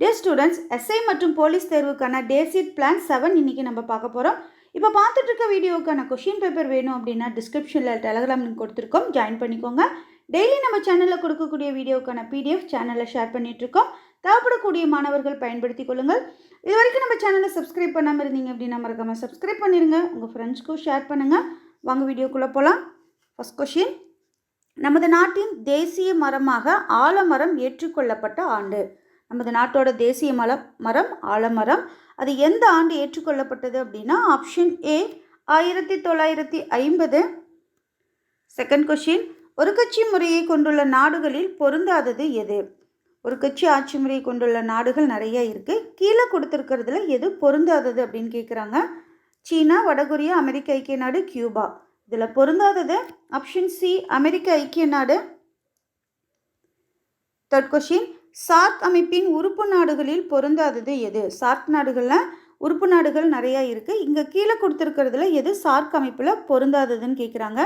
டே students SI மற்றும் police தேர்வுக்கான டேசிட் பிளான் செவன் இன்றைக்கி நம்ம பார்க்க போகிறோம் இப்போ பார்த்துட்டு இருக்க வீடியோக்கான கொஷின் பேப்பர் வேணும் அப்படின்னா டிஸ்கிரிப்ஷனில் டெலகிராம் லிங்க் கொடுத்துருக்கோம். ஜாயின் பண்ணிக்கோங்க. டெய்லி நம்ம சேனலில் கொடுக்கக்கூடிய வீடியோக்கான பிடிஎஃப் சேனலில் ஷேர் பண்ணிகிட்ருக்கோம் தேவைப்படக்கூடிய மாணவர்கள் பயன்படுத்தி கொள்ளுங்கள். இது வரைக்கும் நம்ம சேனலை சப்ஸ்கிரைப் பண்ணாமல் இருந்தீங்க அப்படின்னா மறக்காமல் சப்ஸ்கிரைப் பண்ணிடுங்க உங்கள் ஃப்ரெண்ட்ஸ்க்கும் ஷேர் பண்ணுங்கள் வாங்க வீடியோக்குள்ளே போகலாம் ஃபஸ்ட் கொஷின் நமது நாட்டின் தேசிய மரமாக ஆலமரம் ஏற்றுக்கொள்ளப்பட்ட ஆண்டு. நமது நாட்டோட தேசிய மலம் மரம் ஆலமரம் அது எந்த ஆண்டு ஏற்றுக்கொள்ளப்பட்டது அப்படின்னா ஆப்ஷன் ஏ ஆயிரத்தி தொள்ளாயிரத்தி ஐம்பது. செகண்ட் கொஷின் ஒரு கட்சி முறையை கொண்டுள்ள நாடுகளில் பொருந்தாதது எது? ஒரு கட்சி ஆட்சி முறையை கொண்டுள்ள நாடுகள் நிறைய இருக்குது கீழே கொடுத்துருக்கிறதுல எது பொருந்தாதது அப்படின்னு கேட்குறாங்க சீனா வடகொரியா அமெரிக்க ஐக்கிய நாடு கியூபா. இதில் பொருந்தாதது ஆப்ஷன் சி அமெரிக்க ஐக்கிய நாடு. தேர்ட் கொஷின் சார்க் அமைப்பின் உறுப்பு நாடுகளில் பொருந்தாதது எது? சார்க் நாடுகளில் உறுப்பு நாடுகள் நிறையா இருக்குது இங்கே கீழே கொடுத்துருக்கிறதுல எது சார்க் அமைப்பில் பொருந்தாததுன்னு கேட்குறாங்க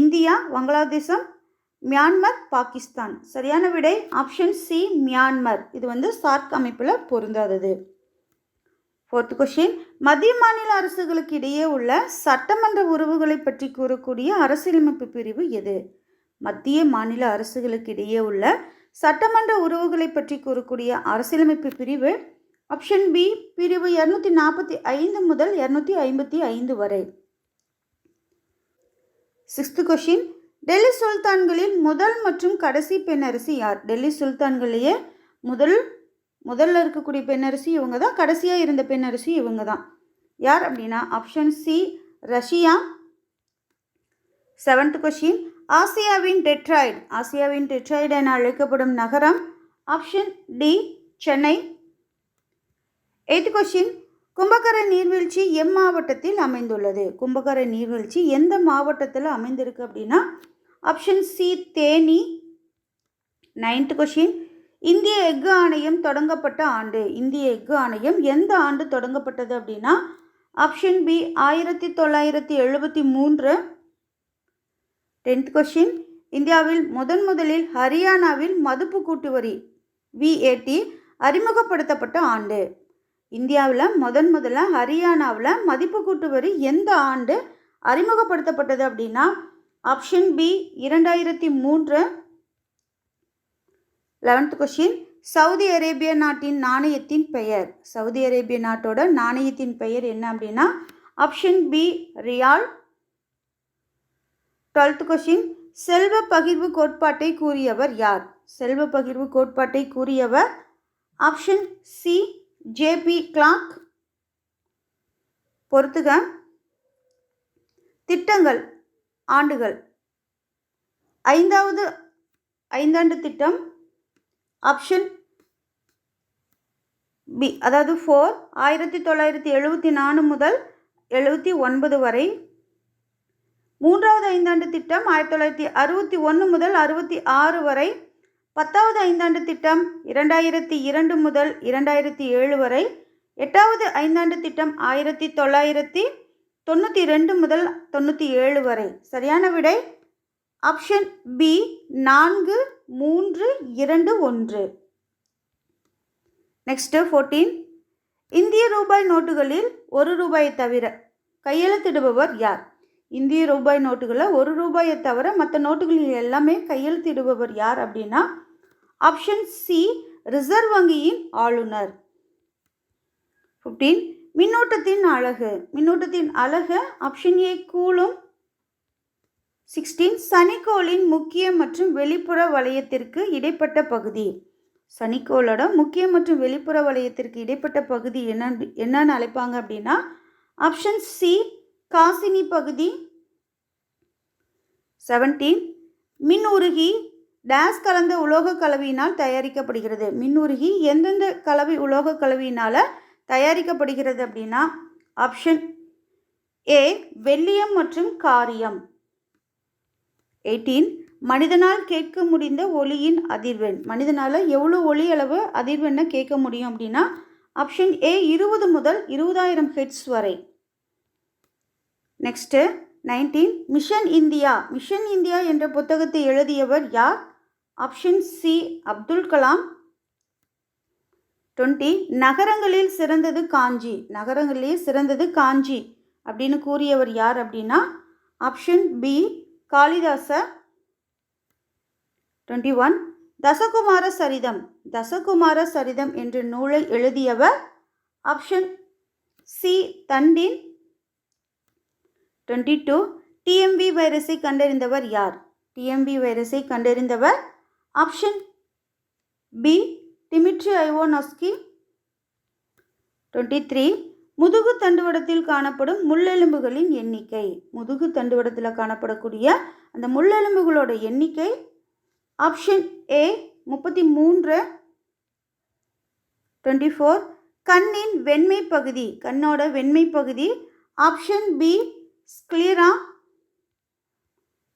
இந்தியா வங்களாதேசம் மியான்மர் பாகிஸ்தான். சரியான விடை ஆப்ஷன் சி மியான்மர். இது வந்து சார்க் அமைப்பில் பொருந்தாதது. ஃபோர்த் கொஷின் மத்திய மாநில அரசுகளுக்கு இடையே உள்ள சட்டமன்ற உறவுகளை பற்றி கூறக்கூடிய அரசியலமைப்பு பிரிவு எது? மத்திய மாநில அரசுகளுக்கு இடையே உள்ள சட்டமன்ற உறவுகளை பற்றி கூறக்கூடிய அரசியலமைப்பு பிரிவு ஆப்ஷன் பி பிரிவு இரநூத்தி நாற்பத்தி ஐந்து முதல் இரநூத்தி ஐம்பத்தி ஐந்து வரை. சிக்ஸ்த் கொஷின் டெல்லி சுல்தான்களில் முதல் மற்றும் கடைசி பெண்ணரசி யார்? டெல்லி சுல்தான்களையே முதல் முதல்ல இருக்கக்கூடிய பெண்ணரசி இவங்க தான் கடைசியாக இருந்த பெண்ணரசி இவங்க தான். யார் அப்படின்னா option C Russia. Seventh question ஆசியாவின் டெட்ராய்டு. ஆசியாவின் டெட்ராய்டு என அழைக்கப்படும் நகரம் option D Chennai. Eighth question Kumbakkarai நீர்வீழ்ச்சி எம் மாவட்டத்தில் அமைந்துள்ளது. கும்பகரை நீர்வீழ்ச்சி எந்த மாவட்டத்தில் அமைந்திருக்கு அப்படின்னா option C Theni. Ninth question இந்திய எஃகு ஆணையம் தொடங்கப்பட்ட ஆண்டு. இந்திய எஃகு ஆணையம் எந்த ஆண்டு தொடங்கப்பட்டது அப்படின்னா ஆப்ஷன் பி ஆயிரத்தி தொள்ளாயிரத்தி எழுபத்தி மூன்று டென்த் கொஷின் இந்தியாவில் முதன் முதலில் ஹரியானாவில் மதுப்பு கூட்டு வரி விஏடி அறிமுகப்படுத்தப்பட்ட ஆண்டு. இந்தியாவில் முதன் முதல்ல ஹரியானாவில் மதிப்பு கூட்டு வரி எந்த ஆண்டு அறிமுகப்படுத்தப்பட்டது அப்படின்னா ஆப்ஷன் பி இரண்டாயிரத்தி மூன்று லெவன்த் கொஷின் சவுதி அரேபிய நாட்டின் நாணயத்தின் பெயர். சவுதி அரேபிய நாட்டோட நாணயத்தின் பெயர் என்ன அப்படின்னா option B riyal twelfth question செல்வ பகிர்வு கோட்பாட்டை கூறியவர் யார்? செல்வ பகிர்வு கோட்பாட்டை கூறியவர் ஆப்ஷன் சி ஜேபி கிளாக் பொறுத்துக. திட்டங்கள் ஆண்டுகள். ஐந்தாவது ஐந்தாண்டு திட்டம் ஆப்ஷன் பி அதாவது ஃபோர் ஆயிரத்தி தொள்ளாயிரத்தி எழுபத்தி நாலு முதல் எழுபத்தி ஒன்பது வரை மூன்றாவது ஐந்தாண்டு திட்டம் ஆயிரத்தி தொள்ளாயிரத்தி அறுபத்தி ஒன்று முதல் அறுபத்தி ஆறு வரை பத்தாவது ஐந்தாண்டு திட்டம் இரண்டாயிரத்தி இரண்டு முதல் இரண்டாயிரத்தி ஏழு வரை எட்டாவது ஐந்தாண்டு திட்டம் ஆயிரத்தி தொள்ளாயிரத்தி தொண்ணூற்றி ரெண்டு முதல் தொண்ணூற்றி ஏழு வரை. சரியான விடை? ஆப்ஷன் பி நான்கு மூன்று இரண்டு ஒன்று. நெக்ஸ்ட்டு ஃபோர்டீன் இந்திய ரூபாய் நோட்டுகளில் ஒரு ரூபாயை தவிர கையெழுத்திடுபவர் யார்? இந்திய ரூபாய் நோட்டுகளை ஒரு ரூபாயை தவிர மற்ற நோட்டுகளில் எல்லாமே கையெழுத்திடுபவர் யார் அப்படின்னா ஆப்ஷன் சி ரிசர்வ் வங்கியின் ஆளுநர். ஃபிஃப்டீன் மின்னோட்டத்தின் அழகு. மின்னோட்டத்தின் அழகு ஆப்ஷன் ஏ கூலும். சிக்ஸ்டீன் சனிக்கோளின் முக்கிய மற்றும் வெளிப்புற வளையத்திற்கு இடைப்பட்ட பகுதி. சனிக்கோளோட முக்கிய மற்றும் வெளிப்புற வளையத்திற்கு இடைப்பட்ட பகுதி என்ன என்னன்னு அழைப்பாங்க அப்படின்னா ஆப்ஷன் சி காசினி பகுதி செவன்டீன் மின் உருகி டேஸ் கலந்த உலோக கலவையினால் தயாரிக்கப்படுகிறது. மின் உருகி எந்தெந்த கலவை உலோக கலவையினால் தயாரிக்கப்படுகிறது அப்படின்னா ஆப்ஷன் ஏ வெள்ளியம் மற்றும் காரியம். எயிட்டீன் மனிதனால் கேட்க முடிந்த ஒளியின் அதிர்வெண். மனிதனால் எவ்வளோ ஒளி அளவு அதிர்வெண்ணை கேட்க முடியும் அப்படின்னா ஆப்ஷன் ஏ இருபது முதல் இருபதாயிரம் ஹெட்ஸ் வரை. Next nineteen mission India mission India என்ற புத்தகத்தை எழுதியவர் யார்? Option C Abdul Kalam. Twenty நகரங்களில் சிறந்தது காஞ்சி. நகரங்களில் சிறந்தது காஞ்சி. அப்படின்னு கூறியவர் யார் அப்படின்னா option B Kalidasar twenty one Dasakumara Charitam. Dasakumara Charitam என்ற நூலை எழுதியவர் option C Dandin twenty two TMV வைரஸை கண்டறிந்தவர் யார்? டிஎம்பி வைரஸை கண்டறிந்தவர் option B Dmitri Ivanovsky twenty three முதுகு தண்டுவடத்தில் காணப்படும் முள்ளெலும்புகளின் எண்ணிக்கை. முதுகு தண்டுவடத்தில் காணப்படக்கூடிய அந்த முள்ளெலும்புகளோட எண்ணிக்கை ஆப்ஷன் ஏ முப்பத்தி மூன்று. டுவெண்ட்டி ஃபோர் கண்ணின் வெண்மை பகுதி கண்ணோட வெண்மை பகுதி option B sclera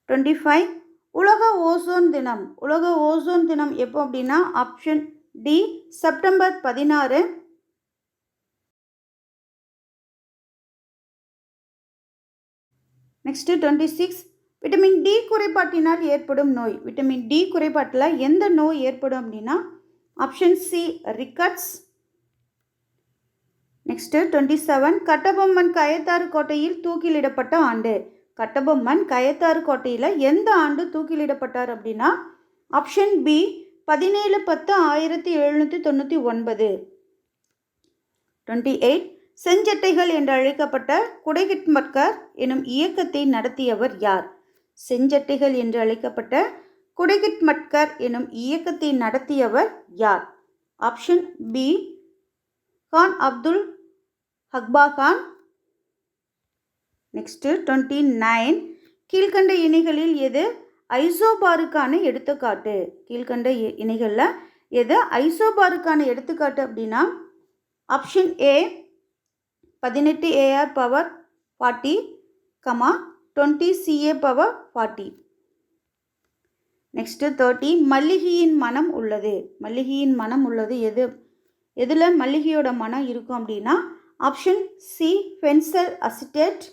twenty five உலக ஓசோன் தினம். உலக ஓசோன் தினம் எப்போ அப்படின்னா ஆப்ஷன் டி செப்டம்பர் பதினாறு. Next twenty six vitamin D குறைபாட்டினால் ஏற்படும் நோய். விட்டமின் டி குறைபாட்டில் எந்த நோய் ஏற்படும் அப்படின்னா option C rickets next twenty seven Kattabomman Kayathar கோட்டையில் தூக்கிலிடப்பட்ட ஆண்டு. கட்டபொம்மன் கயத்தாறு கோட்டையில் எந்த ஆண்டு தூக்கிலிடப்பட்டார் அப்படின்னா ஆப்ஷன் பி பதினேழு பத்து ஆயிரத்தி எழுநூற்றி தொண்ணூற்றி ஒன்பது. டுவெண்ட்டி எயிட் செஞ்சட்டைகள் என்று அழைக்கப்பட்ட குடைகிட்மட்கர் எனும் இயக்கத்தை நடத்தியவர் யார்? செஞ்சட்டைகள் என்று அழைக்கப்பட்ட குடைகிட்மட்கர் எனும் இயக்கத்தை நடத்தியவர் யார்? ஆப்ஷன் பி கான் அப்துல் ஹக்பா கான். நெக்ஸ்ட்டு டுவெண்ட்டி நைன் கீழ்கண்ட இணைகளில் எது? ஐசோபாருக்கான எடுத்துக்காட்டு. கீழ்கண்ட இ- இணைகளில் எது? ஐசோபாருக்கான எடுத்துக்காட்டு அப்படின்னா ஆப்ஷன் ஏ பதினெட்டு AR power forty comma twenty CA power forty next thirty மல்லிகையின் மனம் உள்ளது. மல்லிகையின் மனம் உள்ளது எது? எதில் மல்லிகையோட மனம் இருக்கும் அப்படின்னா option C benzyl acetate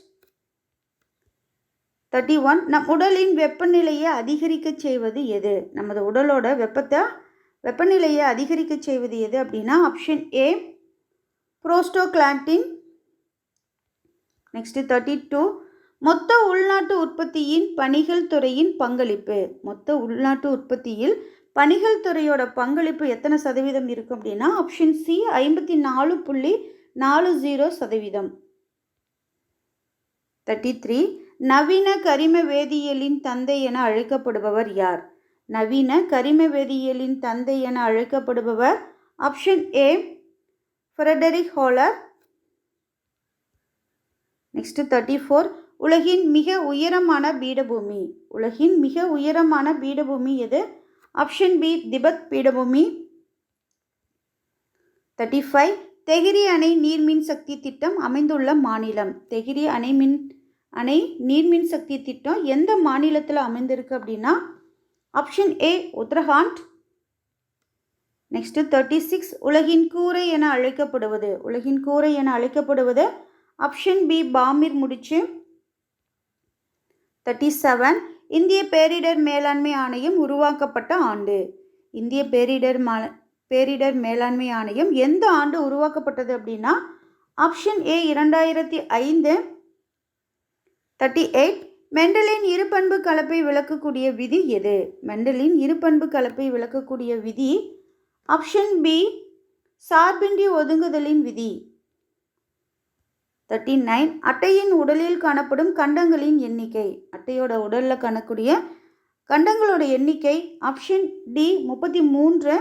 thirty one நம் உடலின் வெப்பநிலையை அதிகரிக்க செய்வது எது? நமது உடலோட வெப்பத்தை வெப்பநிலையை அதிகரிக்க செய்வது எது அப்படின்னா option A prostaglandin next thirty two மொத்த உள்நாட்டு உற்பத்தியின் பணிகள் துறையின் பங்களிப்பு. மொத்த உள்நாட்டு உற்பத்தியில் பணிகள் துறையோட பங்களிப்பு எத்தனை சதவீதம் இருக்கும் அப்படின்னா ஆப்ஷன் சி ஐம்பத்தி நாலு புள்ளி நாலு ஜீரோ சதவீதம். தேர்ட்டி த்ரீ நவீன கரிம வேதியியலின் தந்தை என அழைக்கப்படுபவர் யார்? நவீன கரிம வேதியியலின் தந்தை என அழைக்கப்படுபவர் option A Friedrich Wohler next thirty four உலகின் மிக உயரமான பீடபூமி. உலகின் மிக உயரமான பீடபூமி எது? ஆப்ஷன் பி திபெத் பீடபூமி. தேர்ட்டி ஃபைவ் தெகிரி அணை நீர்மின் சக்தி திட்டம் அமைந்துள்ள மாநிலம். தெகிரி அணை மின் அணை நீர்மின் சக்தி திட்டம் எந்த மாநிலத்தில் அமைந்திருக்கு அப்படின்னா option A Uttarakhand. Next thirty six உலகின் கூரை என அழைக்கப்படுவது. உலகின் கூரை என அழைக்கப்படுவது ஆப்ஷன் பி பாமிர் முடிச்சு. தேர்ட்டி செவன் இந்திய பேரிடர் மேலாண்மை ஆணையம் உருவாக்கப்பட்ட ஆண்டு. இந்திய பேரிடர் மா பேரிடர் மேலாண்மை ஆணையம் எந்த ஆண்டு உருவாக்கப்பட்டது அப்படின்னா ஆப்ஷன் ஏ இரண்டாயிரத்தி ஐந்து தேர்ட்டி எயிட் மெண்டலின் இருபண்பு கலப்பை விளக்கக்கூடிய விதி எது? மெண்டலின் இருபண்பு கலப்பை விளக்கக்கூடிய விதி ஆப்ஷன் பி சார்பின்றி ஒதுங்குதலின் விதி. தேர்ட்டி நைன் அட்டையின் உடலில் காணப்படும் கண்டங்களின் எண்ணிக்கை. அட்டையோட உடலில் காணக்கூடிய கண்டங்களோட எண்ணிக்கை ஆப்ஷன் டி முப்பத்தி மூன்று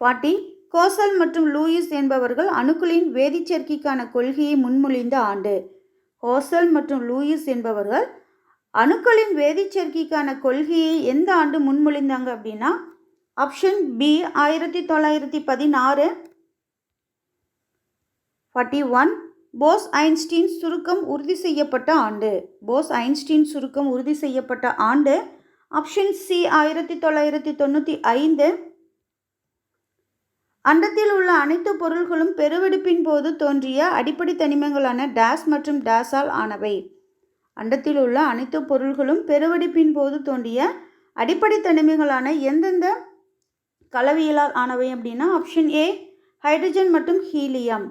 ஃபார்ட்டி கோசல் மற்றும் லூயிஸ் என்பவர்கள் அணுக்களின் வேதிச்சேர்க்கைக்கான கொள்கையை முன்மொழிந்த ஆண்டு. ஹோசல் மற்றும் லூயிஸ் என்பவர்கள் அணுக்களின் வேதிச்சேர்க்கைக்கான கொள்கையை எந்த ஆண்டு முன்மொழிந்தாங்க அப்படின்னா ஆப்ஷன் பி ஆயிரத்தி தொள்ளாயிரத்தி பதினாறு. ஃபார்ட்டி ஒன் போஸ் ஐன்ஸ்டீன் சுருக்கம் உறுதி செய்யப்பட்ட ஆண்டு. போஸ் ஐன்ஸ்டீன் சுருக்கம் உறுதி செய்யப்பட்ட ஆண்டு ஆப்ஷன் சி ஆயிரத்தி தொள்ளாயிரத்தி தொண்ணூற்றி ஐந்து. அண்டத்தில் உள்ள அனைத்து பொருள்களும் பெருவெடிப்பின் போது தோன்றிய அடிப்படை தனிமங்களான டேஸ் மற்றும் டேஸால் ஆனவை. அண்டத்தில் உள்ள அனைத்து பொருள்களும் பெருவெடிப்பின் போது தோன்றிய அடிப்படை தனிமங்களான எந்தெந்த கலவையிலால் ஆனவை அப்படின்னா ஆப்ஷன் ஏ ஹைட்ரஜன் மற்றும் ஹீலியம்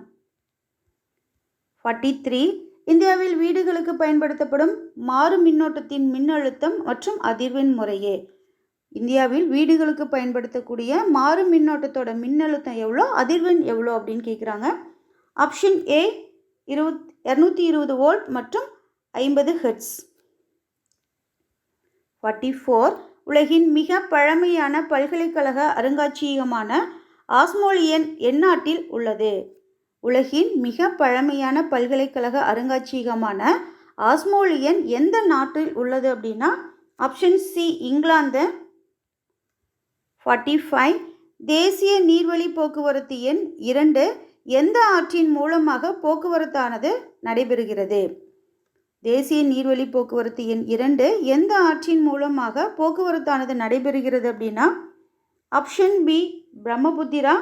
ஃபார்ட்டி த்ரீ இந்தியாவில் வீடுகளுக்கு பயன்படுத்தப்படும் மாறு மின்னோட்டத்தின் மின்னழுத்தம் மற்றும் அதிர்வெண் முறையே. இந்தியாவில் வீடுகளுக்கு பயன்படுத்தக்கூடிய மாறு மின்னோட்டத்தோட மின்னழுத்தம் எவ்வளோ அதிர்வெண் எவ்வளோ அப்படின்னு கேட்குறாங்க. ஆப்ஷன் ஏ இருபத் இரநூத்தி இருபது வோல்ட் மற்றும் ஐம்பது ஹெட்ஸ் ஃபார்ட்டி ஃபோர் உலகின் மிக பழமையான பல்கலைக்கழக அருங்காட்சியகமான ஆஸ்மோலியன் எந்நாட்டில் உள்ளது. உலகின் மிக பழமையான பல்கலைக்கழக அருங்காட்சியகமான ஆஸ்மோலியன் எந்த நாட்டில் உள்ளது அப்படின்னா option C England forty five தேசிய நீர்வழி போக்குவரத்து எண் இரண்டு. எந்த ஆற்றின் மூலமாக போக்குவரத்தானது நடைபெறுகிறது? தேசிய நீர்வழி போக்குவரத்து எண் இரண்டு. எந்த ஆற்றின் மூலமாக போக்குவரத்தானது நடைபெறுகிறது அப்படின்னா ஆப்ஷன் பி பிரம்மபுத்திரா